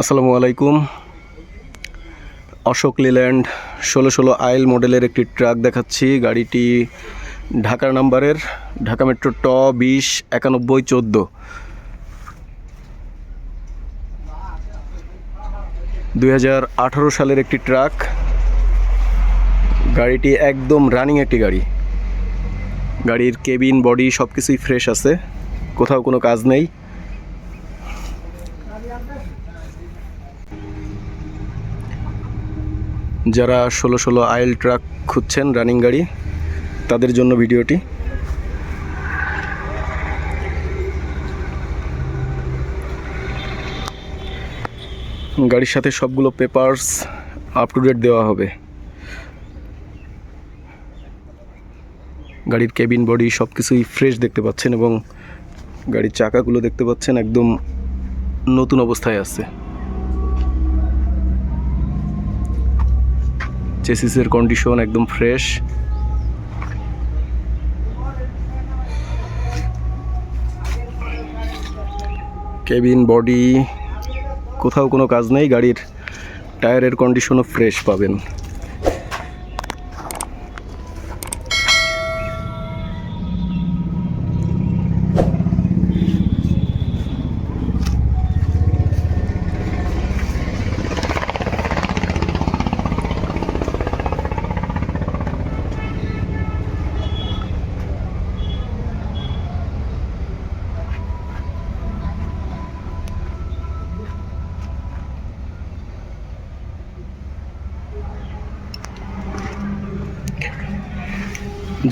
আসসালামু আলাইকুম। অশোক লিল্যান্ড ষোলো ষোলো আইল মডেলের একটি ট্রাক দেখাচ্ছি। গাড়িটি ঢাকার নাম্বারের, ঢাকা মেট্রো ট বিশ একানব্বই চোদ্দ। দুই সালের একটি ট্রাক। গাড়িটি একদম রানিং একটি গাড়ি। গাড়ির কেবিন, বডি সব কিছুই ফ্রেশ আছে। কোথাও কোনো কাজ নেই। যারা ষোলো ষোলো আইল ট্রাক খুঁজছেন রানিং গাড়ি, তাদের জন্য ভিডিওটি। গাড়ির সাথে সবগুলো পেপারস আপ টু ডেট দেওয়া হবে। গাড়ির কেবিন বডি সব কিছুই ফ্রেশ দেখতে পাচ্ছেন এবং গাড়ির চাকাগুলো দেখতে পাচ্ছেন একদম নতুন অবস্থায় আছে। চেসিসের কন্ডিশন একদম ফ্রেশ কেবিন বডি কোথাও কোনো কাজ নেই, গাড়ির টায়ারের কন্ডিশনও ফ্রেশ পাবেন।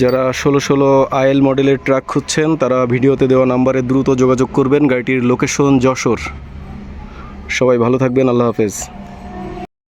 যারা ষোলো ষোলো আয়েল মডেলের ট্রাক খুঁজছেন, তারা ভিডিওতে দেওয়া নাম্বারে দ্রুত যোগাযোগ করবেন। গাড়িটির লোকেশন যশোর। সবাই ভালো থাকবেন, আল্লাহ হাফেজ।